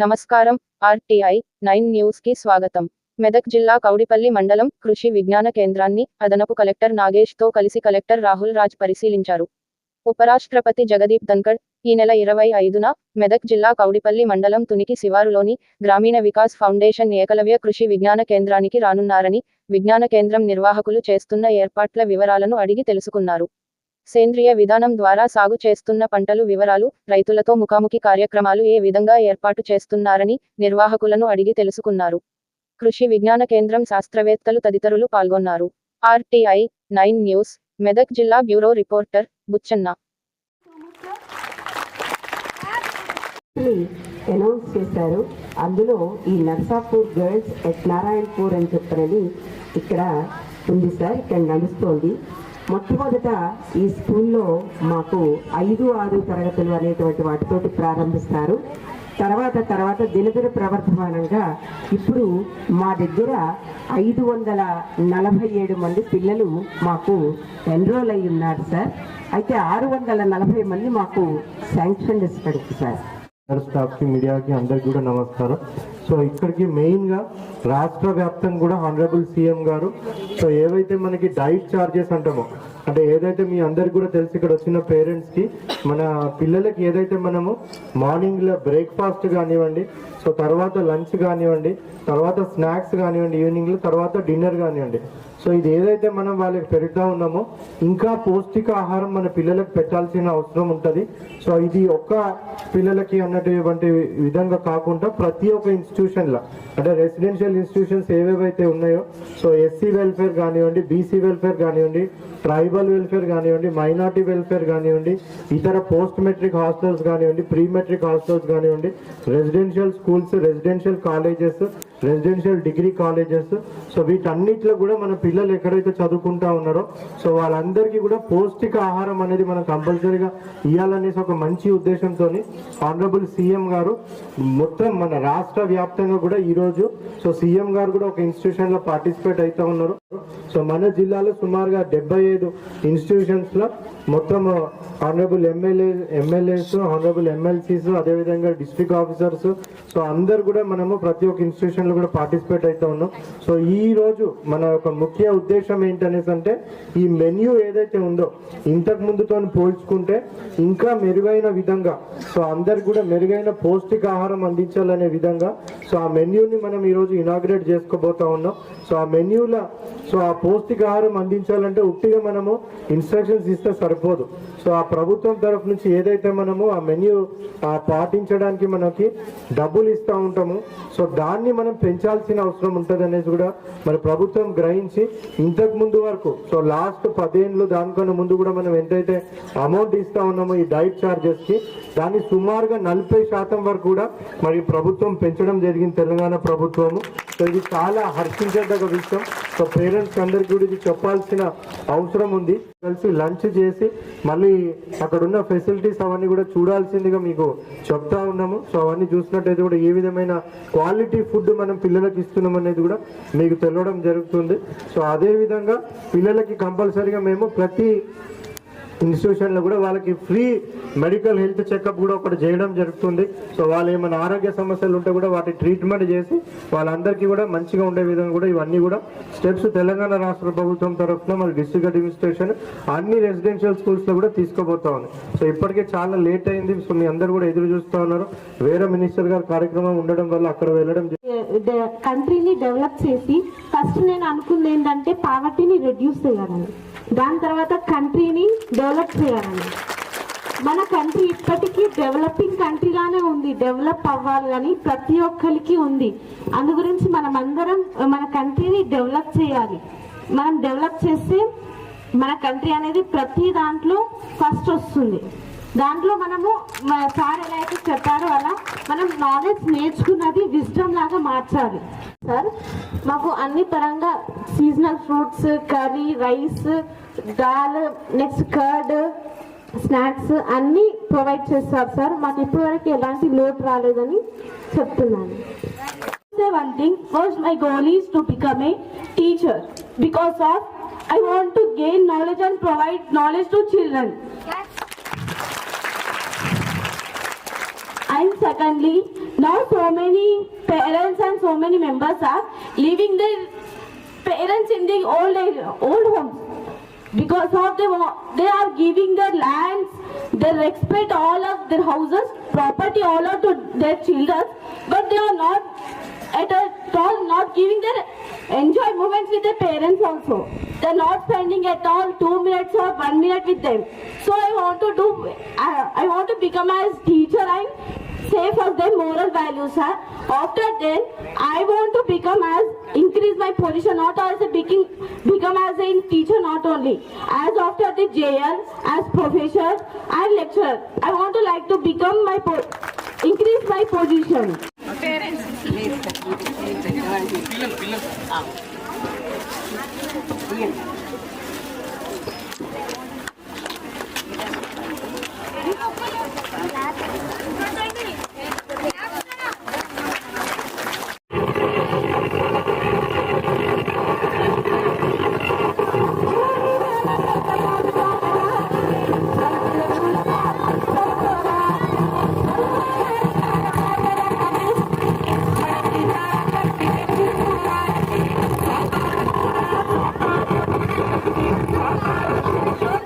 నమస్కారం RTI nine న్యూస్కి స్వాగతం. మెదక్ జిల్లా కౌడిపల్లి మండలం కృషి విజ్ఞాన కేంద్రాన్ని అదనపు కలెక్టర్ నాగేష్తో కలిసి కలెక్టర్ రాహుల్ రాజ్ పరిశీలించారు. ఉపరాష్ట్రపతి జగదీప్ ధన్కడ్ ఈ నెల ఇరవై ఐదున మెదక్ జిల్లా కౌడిపల్లి మండలం తునికి శివారులోని గ్రామీణ వికాస్ ఫౌండేషన్ ఏకలవ్య కృషి విజ్ఞాన కేంద్రానికి రానున్నారని విజ్ఞాన కేంద్రం నిర్వాహకులు చేస్తున్న ఏర్పాట్ల వివరాలను అడిగి తెలుసుకున్నారు. సేంద్రియ విధానం ద్వారా సాగు చేస్తున్న పంటలు వివరాలు రైతులతో ముఖాముఖి కార్యక్రమాలు ఏ విధంగా ఏర్పాటు చేస్తున్నారని నిర్వాహకులను అడిగి తెలుసుకున్నారు. కృషి విజ్ఞాన కేంద్రం శాస్త్రవేత్తలు తదితరులు పాల్గొన్నారు. ఆర్టీఐ నైన్ న్యూస్ మెదక్ జిల్లా బ్యూరో రిపోర్టర్ బుచ్చన్న. అనౌన్స్ చేశారు. అందులో ఈ నర్సాపూర్ గర్ల్స్ ఎట్ నారాయణపూర్ అని చెప్పనని ఇక్కడ ఉంది సార్. ఇక్కడ నడుస్తోంది. మొట్టమొదట ఈ స్కూల్లో మాకు ఐదు ఆరు తరగతులు అనేటువంటి వాటితోటి ప్రారంభిస్తారు. తర్వాత తర్వాత దినదిన ప్రవర్ధమానంగా ఇప్పుడు మా దగ్గర ఐదు వందల నలభై ఏడు మంది పిల్లలు మాకు ఎన్రోల్ అయి ఉన్నారు సార్. అయితే ఆరు వందల నలభై మంది మాకు శాంక్షన్ ఇస్తాడు సార్. స్టాఫ్కి మీడియాకి అందరికి కూడా నమస్కారం. సో ఇక్కడికి మెయిన్గా రాష్ట్ర వ్యాప్తంగా కూడా హానరబుల్ సీఎం గారు. సో ఏవైతే మనకి డైట్ చార్జెస్ అంటామో అంటే ఏదైతే మీ అందరికి కూడా తెలిసి ఇక్కడ వచ్చిన పేరెంట్స్కి మన పిల్లలకి ఏదైతే మనము మార్నింగ్లో బ్రేక్ఫాస్ట్ కానివ్వండి సో తర్వాత లంచ్ కానివ్వండి తర్వాత స్నాక్స్ కానివ్వండి ఈవినింగ్లో తర్వాత డిన్నర్ కానివ్వండి సో ఇది ఏదైతే మనం వాళ్ళకి పెడతా ఉన్నామో ఇంకా పౌష్టిక ఆహారం మన పిల్లలకు పెట్టాల్సిన అవసరం ఉంటుంది. సో ఇది ఒక్క పిల్లలకి అన్నటువంటి విధంగా కాకుండా ప్రతి ఒక్క ఇన్స్టిట్యూషన్లో అంటే రెసిడెన్షియల్ ఇన్స్టిట్యూషన్స్ ఏవేవైతే ఉన్నాయో సో ఎస్సీ వెల్ఫేర్ కానివ్వండి బీసీ వెల్ఫేర్ కానివ్వండి ట్రైబల్ వెల్ఫేర్ కానివ్వండి మైనార్టీ వెల్ఫేర్ కానివ్వండి ఇతర పోస్ట్ మెట్రిక్ హాస్టల్స్ కానివ్వండి ప్రీ మెట్రిక్ హాస్టల్స్ కానివ్వండి residential schools residential colleges residential degree colleges so వీటన్నిటిలో కూడా మన పిల్లలు ఎక్కడైతే చదువుకుంటా ఉన్నారో సో వాళ్ళందరికీ కూడా పౌష్టిక ఆహారం అనేది మనం కంపల్సరీగా ఇవ్వాలనేసి ఒక మంచి ఉద్దేశంతో ఆనరబుల్ సీఎం గారు మొత్తం మన రాష్ట్ర వ్యాప్తంగా కూడా ఈరోజు సో సీఎం గారు కూడా ఒక ఇన్స్టిట్యూషన్లో పార్టిసిపేట్ అవుతా ఉన్నారు. సో మన జిల్లాలో సుమారుగా డెబ్బై ఐదు ఇన్స్టిట్యూషన్స్లో మొత్తం honourable MLA MLAs honourable MLCs అదేవిధంగా డిస్ట్రిక్ట్ ఆఫీసర్స్ సో అందరు కూడా మనము ప్రతి ఒక్క ఇన్స్టిట్యూషన్ లో కూడా పార్టిసిపేట్ అవుతూ ఉన్నాం. సో ఈ రోజు మన యొక్క ముఖ్య ఉద్దేశం ఏంటనేసి అంటే ఈ మెన్యూ ఏదైతే ఉందో ఇంతకు ముందుతో పోల్చుకుంటే ఇంకా మెరుగైన విధంగా సో అందరికి కూడా మెరుగైన పౌష్టికాహారం అందించాలనే విధంగా సో ఆ మెన్యూని మనం ఈరోజు ఇనాగ్రేట్ చేసుకోబోతా ఉన్నాం. సో ఆ మెన్యూల సో ఆ పౌష్టికాహారం అందించాలంటే ఉట్టిగా మనము ఇన్స్ట్రక్షన్స్ ఇస్తే సరిపోదు. సో ఆ ప్రభుత్వం తరఫు నుంచి ఏదైతే మనము ఆ మెన్యూ పాటించడానికి మనకి డబ్బులు ఇస్తూ ఉంటాము సో దాన్ని మనం పెంచాల్సిన అవసరం ఉంటుంది అనేసి కూడా మరి ప్రభుత్వం గ్రహించి ఇంతకు ముందు వరకు సో లాస్ట్ పదేళ్ళు దానికన్నా ముందు కూడా మనం ఎంతైతే అమౌంట్ ఇస్తా ఉన్నామో ఈ డైట్ చార్జెస్కి దాన్ని సుమారుగా నలభై శాతం వరకు కూడా మరి ప్రభుత్వం పెంచడం జరిగింది తెలంగాణ ప్రభుత్వము. సో ఇది చాలా హర్షించదగ్గ విషయం. సో పేరెంట్స్ అందరికీ కూడా ఇది చెప్పాల్సిన అవసరం ఉంది. కలిసి లంచ్ చేసి మళ్ళీ అక్కడ ఉన్న ఫెసిలిటీస్ అవన్నీ కూడా చూడాల్సిందిగా మీకు చెప్తా ఉన్నాము. సో అవన్నీ చూసినట్టయితే కూడా ఏ విధమైన క్వాలిటీ ఫుడ్ మనం పిల్లలకి ఇస్తున్నాం అనేది కూడా మీకు తెలవడం జరుగుతుంది. సో అదేవిధంగా పిల్లలకి కంపల్సరీగా మేము ప్రతి ఇన్స్టిట్యూషన్లో కూడా వాళ్ళకి ఫ్రీ మెడికల్ హెల్త్ చెకప్ కూడా ఒకటి చేయడం జరుగుతుంది. సో వాళ్ళు ఏమైనా ఆరోగ్య సమస్యలు ఉంటే కూడా వాటి ట్రీట్మెంట్ చేసి వాళ్ళందరికీ కూడా మంచిగా ఉండే విధంగా కూడా ఇవన్నీ కూడా స్టెప్స్ తెలంగాణ రాష్ట్ర ప్రభుత్వం తరఫున మరి డిస్ట్రిక్ట్ అడ్మినిస్ట్రేషన్ అన్ని రెసిడెన్షియల్ స్కూల్స్లో కూడా తీసుకోబోతా ఉంది. సో ఇప్పటికే చాలా లేట్ అయింది. సో మీ అందరు కూడా ఎదురు చూస్తూ ఉన్నారు. వేరే మినిస్టర్ గారు కార్యక్రమం ఉండడం వల్ల అక్కడ వెళ్ళడం కంట్రీని డెవలప్ చేసి ఫస్ట్ నేను అనుకుంది ఏంటంటే పావర్టీని రెడ్యూస్ చేయాలని. దాని తర్వాత కంట్రీని డెవలప్ చేయాలని మన కంట్రీ ఇప్పటికీ డెవలపింగ్ కంట్రీగానే ఉంది డెవలప్ అవ్వాలి కానీ ప్రతి ఒక్కరికి ఉంది. అందు గురించి మనం అందరం మన కంట్రీని డెవలప్ చేయాలి. మనం డెవలప్ చేస్తే మన కంట్రీ అనేది ప్రతి దాంట్లో ఫస్ట్ వస్తుంది. దాంట్లో మనము సార్ ఎలా అయితే చెప్పారో అలా మనం నాలెడ్జ్ నేర్చుకున్నది విజ్డమ్ లాగా మార్చాలి సార్ మాకు అన్ని పరంగా seasonal fruits curry rice dal next curd snacks అన్నీ ప్రొవైడ్ చేస్తారు సార్ మాకు ఇప్పటివరకు ఎలాంటి లోటు రాలేదని చెప్తున్నాను say one thing. First, my goal is to become a teacher because of I want to gain knowledge and provide knowledge to children. And secondly, Now so many parents and so many members are leaving their parents in the old old homes because of the they are giving their lands, they respect all of their houses, property all of to their children, but they are not at all not giving their enjoy moments with their parents also. They're not spending at all two minutes or one minute with them. So I want to do I, I want to become as teacher and Safe for their moral values sir. After then, I want to become as, increase my position not as a become, become as a teacher not only, as after the JL, as professor and lecturer. I want to like to become my, po increase my position. Parents, please. ハハハハ!